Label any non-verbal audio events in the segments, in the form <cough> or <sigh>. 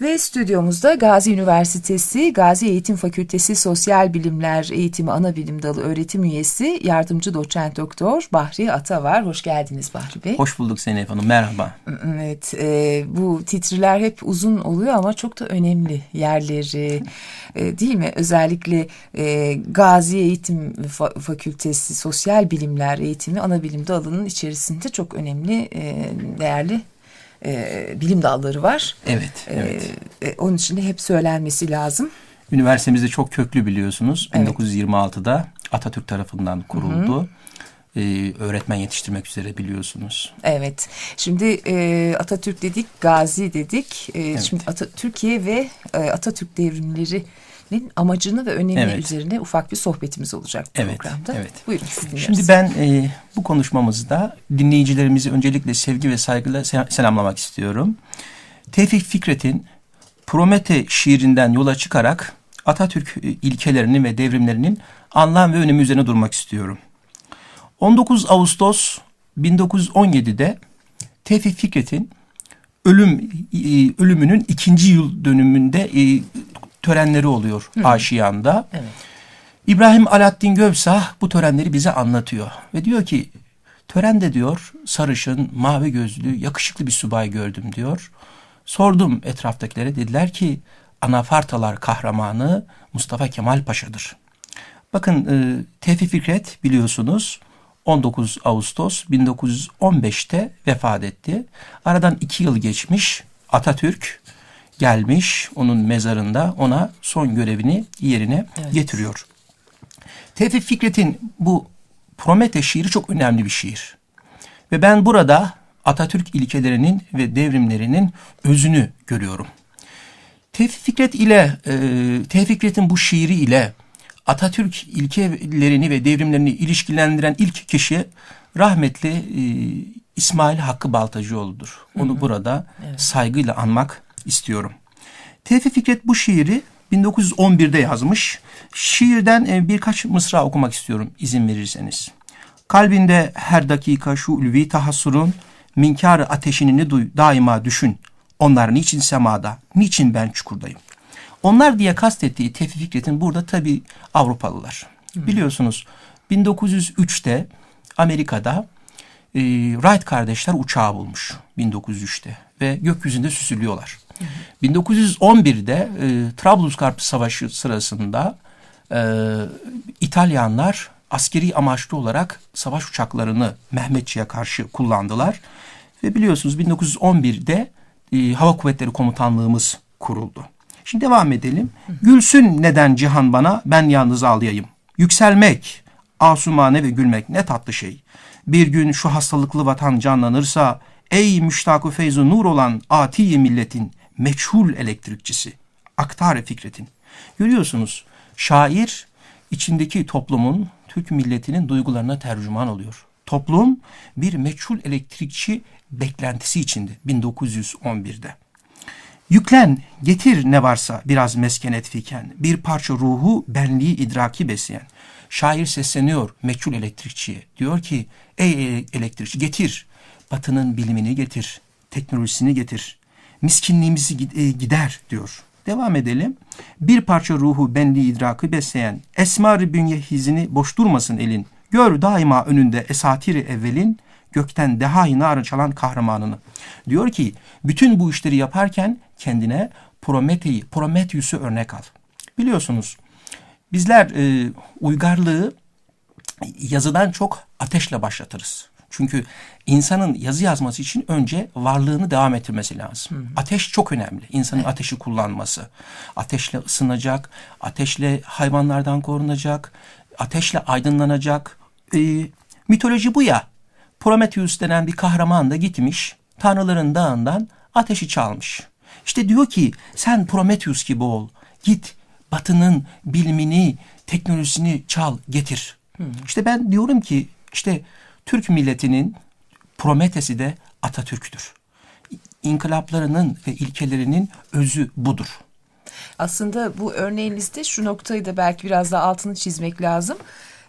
Ve stüdyomuzda Gazi Üniversitesi Gazi Eğitim Fakültesi Sosyal Bilimler Eğitimi Anabilim Dalı öğretim üyesi yardımcı doçent doktor Bahri Ata var. Hoş geldiniz Bahri Bey. Hoş bulduk Zeynep Hanım. Merhaba. Evet, e, bu titriler hep uzun oluyor ama çok da önemli yerleri e, değil mi? Özellikle e, Gazi Eğitim Fa- Fakültesi Sosyal Bilimler Eğitimi Anabilim Dalı'nın içerisinde çok önemli, e, değerli e, bilim dalları var. Evet, E, evet. e, onun için de hep söylenmesi lazım. Üniversitemizde çok köklü biliyorsunuz. Evet. 1926'da Atatürk tarafından kuruldu. Ee, öğretmen yetiştirmek üzere biliyorsunuz. Evet. Şimdi e, Atatürk dedik, Gazi dedik. E, Evet. Şimdi Ata- Türkiye ve e, Atatürk devrimlerinin amacını ve önemi Evet. üzerine ufak bir sohbetimiz olacak Evet, programda. evet. Buyurun siz. Şimdi ben e, bu konuşmamızda dinleyicilerimizi öncelikle sevgi ve saygıyla se- selamlamak istiyorum. Tevfik Fikret'in Promete şiirinden yola çıkarak Atatürk e, ilkelerinin ve devrimlerinin anlam ve önemi üzerine durmak istiyorum. 19 Ağustos 1917'de Tevfik Fikret'in ölüm ölümünün ikinci yıl dönümünde e, törenleri oluyor Aşiyan'da. Evet. İbrahim Alaaddin Gövsah bu törenleri bize anlatıyor ve diyor ki törende diyor sarışın, mavi gözlü, yakışıklı bir subay gördüm diyor. Sordum etraftakilere dediler ki Anafartalar kahramanı Mustafa Kemal Paşa'dır. Bakın e, Tevfik Fikret biliyorsunuz 19 Ağustos 1915'te vefat etti. Aradan iki yıl geçmiş Atatürk gelmiş onun mezarında ona son görevini yerine Evet. getiriyor. Tevfik Fikret'in bu Promete şiiri çok önemli bir şiir. Ve ben burada Atatürk ilkelerinin ve devrimlerinin özünü görüyorum. Tevfik Fikret ile e, Tevfik Fikret'in bu şiiri ile Atatürk ilkelerini ve devrimlerini ilişkilendiren ilk kişi rahmetli e, İsmail Hakkı Baltacıoğlu'dur. Onu burada saygıyla anmak istiyorum. Tevfik Fikret bu şiiri 1911'de yazmış. Şiirden e, birkaç mısra okumak istiyorum izin verirseniz. Kalbinde her dakika şu ulvi tahassurun minkar ateşini duy, daima düşün. Onlar niçin semada, niçin ben çukurdayım? Onlar diye kastettiği Tevfik Fikret'in burada tabi Avrupalılar. Biliyorsunuz 1903'te Amerika'da e, Wright kardeşler uçağı bulmuş 1903'te ve gökyüzünde süzülüyorlar. 1911'de e, Trablusgarp Savaşı sırasında e, İtalyanlar askeri amaçlı olarak savaş uçaklarını Mehmetçiğe karşı kullandılar. Ve biliyorsunuz 1911'de e, Hava Kuvvetleri Komutanlığımız kuruldu. Şimdi devam edelim. Gülsün neden cihan bana ben yalnız ağlayayım. Yükselmek, asumane ve gülmek ne tatlı şey. Bir gün şu hastalıklı vatan canlanırsa ey müştakı feyzu nur olan atiye milletin meçhul elektrikçisi. Aktar Fikret'in. Görüyorsunuz şair içindeki toplumun Türk milletinin duygularına tercüman oluyor. Toplum bir meçhul elektrikçi beklentisi içinde 1911'de. Yüklen, getir ne varsa biraz meskenet fiken, bir parça ruhu, benliği, idraki besleyen. Şair sesleniyor meçhul elektrikçiye. Diyor ki, ey elektrikçi getir, batının bilimini getir, teknolojisini getir, miskinliğimizi e, gider diyor. Devam edelim. Bir parça ruhu, benliği, idrakı besleyen, esmar bünye hizini boş durmasın elin. Gör daima önünde esatiri evvelin, gökten deha narı çalan kahramanını. Diyor ki bütün bu işleri yaparken kendine Promete'yi, Prometheus'u örnek al. Biliyorsunuz bizler e, uygarlığı yazıdan çok ateşle başlatırız. Çünkü insanın yazı yazması için önce varlığını devam ettirmesi lazım. Ateş çok önemli. İnsanın ateşi kullanması. Ateşle ısınacak, ateşle hayvanlardan korunacak, ateşle aydınlanacak. Ee, mitoloji bu ya. Prometheus denen bir kahraman da gitmiş, tanrıların dağından ateşi çalmış. İşte diyor ki sen Prometheus gibi ol. Git batının bilimini, teknolojisini çal, getir. İşte ben diyorum ki işte Türk milletinin Prometesi de Atatürk'tür. İnkılaplarının ve ilkelerinin özü budur. Aslında bu örneğinizde şu noktayı da belki biraz daha altını çizmek lazım.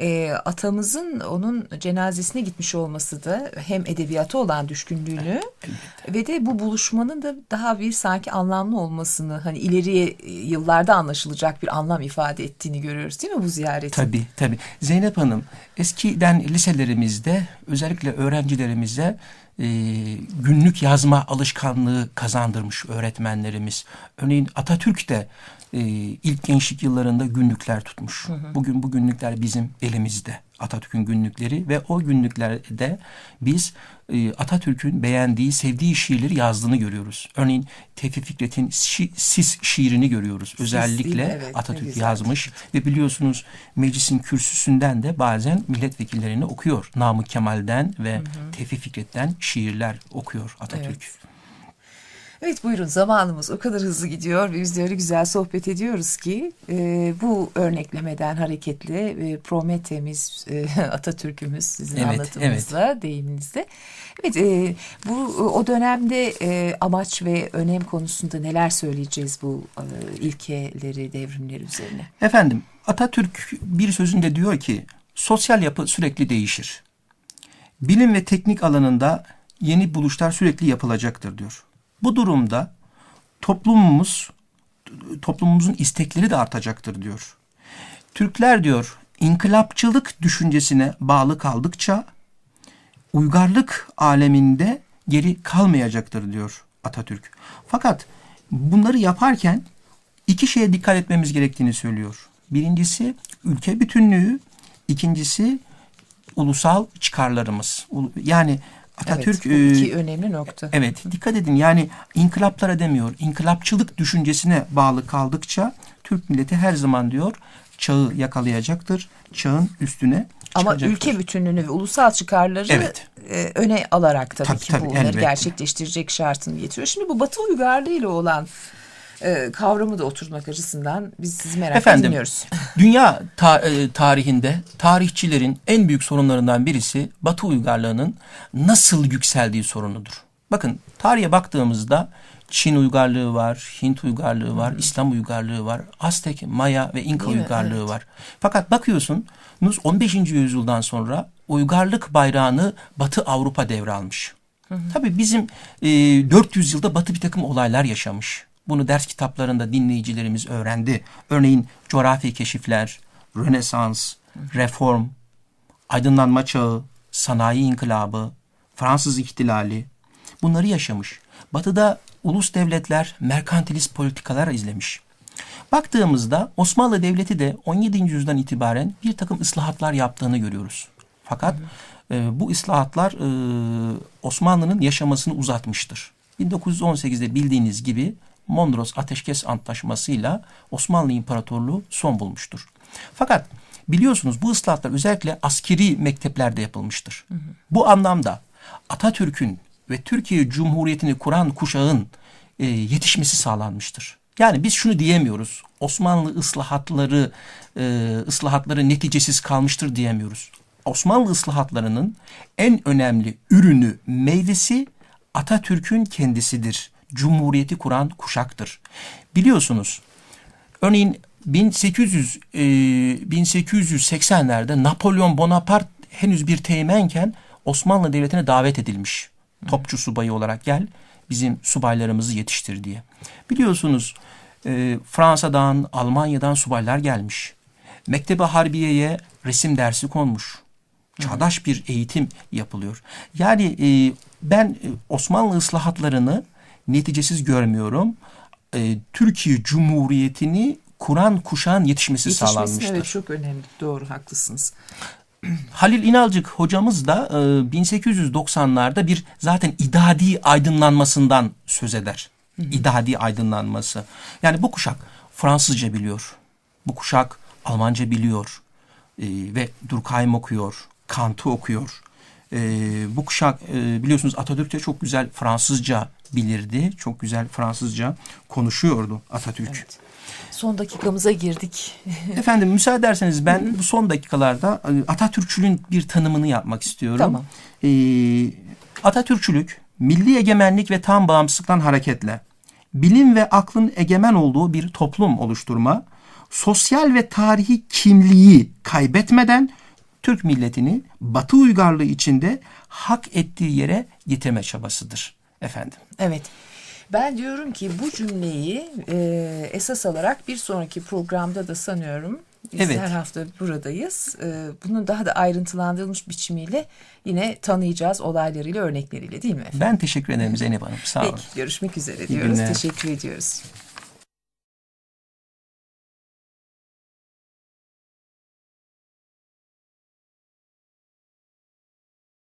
E, atamızın onun cenazesine gitmiş olması da hem edebiyata olan düşkünlüğünü ve de bu buluşmanın da daha bir sanki anlamlı olmasını hani ileriye e, yıllarda anlaşılacak bir anlam ifade ettiğini görüyoruz değil mi bu ziyaretin? Tabii tabii. Zeynep Hanım eskiden liselerimizde özellikle öğrencilerimize e, günlük yazma alışkanlığı kazandırmış öğretmenlerimiz. Örneğin Atatürk de e, ilk gençlik yıllarında günlükler tutmuş. Hı hı. Bugün bu günlükler bizim elimizde. Atatürk'ün günlükleri ve o günlüklerde biz e, Atatürk'ün beğendiği, sevdiği şiirleri yazdığını görüyoruz. Örneğin Tevfik Fikret'in şi, Sis şiirini görüyoruz. Özellikle evet, Atatürk yazmış ve biliyorsunuz meclisin kürsüsünden de bazen milletvekillerini okuyor. Namık Kemal'den ve hı hı. Tevfik Fikret'ten şiirler okuyor Atatürk. Evet. Evet buyurun zamanımız o kadar hızlı gidiyor ve biz de öyle güzel sohbet ediyoruz ki e, bu örneklemeden hareketle e, Promethe'miz, e, <laughs> Atatürk'ümüz sizin evet, anlatımınızla, evet. deyiminizle. Evet e, bu o dönemde e, amaç ve önem konusunda neler söyleyeceğiz bu e, ilkeleri, devrimleri üzerine? Efendim Atatürk bir sözünde diyor ki sosyal yapı sürekli değişir. Bilim ve teknik alanında yeni buluşlar sürekli yapılacaktır diyor. Bu durumda toplumumuz toplumumuzun istekleri de artacaktır diyor. Türkler diyor inkılapçılık düşüncesine bağlı kaldıkça uygarlık aleminde geri kalmayacaktır diyor Atatürk. Fakat bunları yaparken iki şeye dikkat etmemiz gerektiğini söylüyor. Birincisi ülke bütünlüğü, ikincisi ulusal çıkarlarımız. Yani Atatürk evet, bu iki e, önemli nokta. Evet, dikkat edin yani inkılaplara demiyor. İnkılapçılık düşüncesine bağlı kaldıkça Türk milleti her zaman diyor çağı yakalayacaktır. Çağın üstüne ama ülke bütünlüğünü ve ulusal çıkarları evet. e, öne alarak tabii, tabii ki tabii, bunları elbette. gerçekleştirecek şartını getiriyor. Şimdi bu Batı uygarlığı ile olan e, kavramı da oturtmak açısından biz sizi merak Efendim, dinliyoruz. <laughs> Dünya ta e, tarihinde tarihçilerin en büyük sorunlarından birisi Batı uygarlığının nasıl yükseldiği sorunudur. Bakın tarihe baktığımızda Çin uygarlığı var, Hint uygarlığı var, hmm. İslam uygarlığı var, Aztek, Maya ve İnka Değil uygarlığı evet. var. Fakat bakıyorsun 15. yüzyıldan sonra uygarlık bayrağını Batı Avrupa devralmış. Hı Tabii bizim e, 400 yılda Batı bir takım olaylar yaşamış. Bunu ders kitaplarında dinleyicilerimiz öğrendi. Örneğin coğrafi keşifler, Rönesans, reform, aydınlanma çağı, sanayi inkılabı, Fransız ihtilali bunları yaşamış. Batı'da ulus devletler merkantilist politikalar izlemiş. Baktığımızda Osmanlı Devleti de 17. yüzyıldan itibaren bir takım ıslahatlar yaptığını görüyoruz. Fakat e, bu ıslahatlar e, Osmanlı'nın yaşamasını uzatmıştır. 1918'de bildiğiniz gibi Mondros Ateşkes Antlaşması'yla Osmanlı İmparatorluğu son bulmuştur. Fakat biliyorsunuz bu ıslahatlar özellikle askeri mekteplerde yapılmıştır. Hı hı. Bu anlamda Atatürk'ün ve Türkiye Cumhuriyeti'ni kuran kuşağın e, yetişmesi sağlanmıştır. Yani biz şunu diyemiyoruz. Osmanlı ıslahatları e, ıslahatları neticesiz kalmıştır diyemiyoruz. Osmanlı ıslahatlarının en önemli ürünü, meyvesi Atatürk'ün kendisidir. Cumhuriyeti kuran kuşaktır. Biliyorsunuz örneğin 1800 e, 1880'lerde Napolyon Bonaparte henüz bir teğmenken Osmanlı Devleti'ne davet edilmiş. Topçu subayı olarak gel bizim subaylarımızı yetiştir diye. Biliyorsunuz e, Fransa'dan, Almanya'dan subaylar gelmiş. Mektebe Harbiye'ye resim dersi konmuş. Çağdaş bir eğitim yapılıyor. Yani e, ben e, Osmanlı ıslahatlarını neticesiz görmüyorum. E, Türkiye Cumhuriyeti'ni kuran kuşağın yetişmesi, yetişmesi sağlanmıştır. Evet çok önemli. Doğru haklısınız. <clears throat> Halil İnalcık hocamız da e, 1890'larda bir zaten idadi aydınlanmasından söz eder. İdadi aydınlanması. Yani bu kuşak Fransızca biliyor. Bu kuşak Almanca biliyor. E, ve Durkheim okuyor. Kant'ı okuyor. E, bu kuşak e, biliyorsunuz Atatürk'te çok güzel Fransızca bilirdi. Çok güzel Fransızca konuşuyordu Atatürk. Evet. Son dakikamıza girdik. <laughs> Efendim müsaade ederseniz ben bu son dakikalarda e, Atatürkçülüğün bir tanımını yapmak istiyorum. Tamam. Ee, Atatürkçülük milli egemenlik ve tam bağımsızlıktan hareketle bilim ve aklın egemen olduğu bir toplum oluşturma, sosyal ve tarihi kimliği kaybetmeden Türk milletini Batı uygarlığı içinde hak ettiği yere getirme çabasıdır efendim. Evet. Ben diyorum ki bu cümleyi e, esas alarak bir sonraki programda da sanıyorum biz Evet. her hafta buradayız. E, bunu daha da ayrıntılandırılmış biçimiyle yine tanıyacağız olaylarıyla, örnekleriyle değil mi efendim? Ben teşekkür ederim Zeynep Hanım. Sağ olun. Peki görüşmek üzere İyi diyoruz. günler. Teşekkür ediyoruz.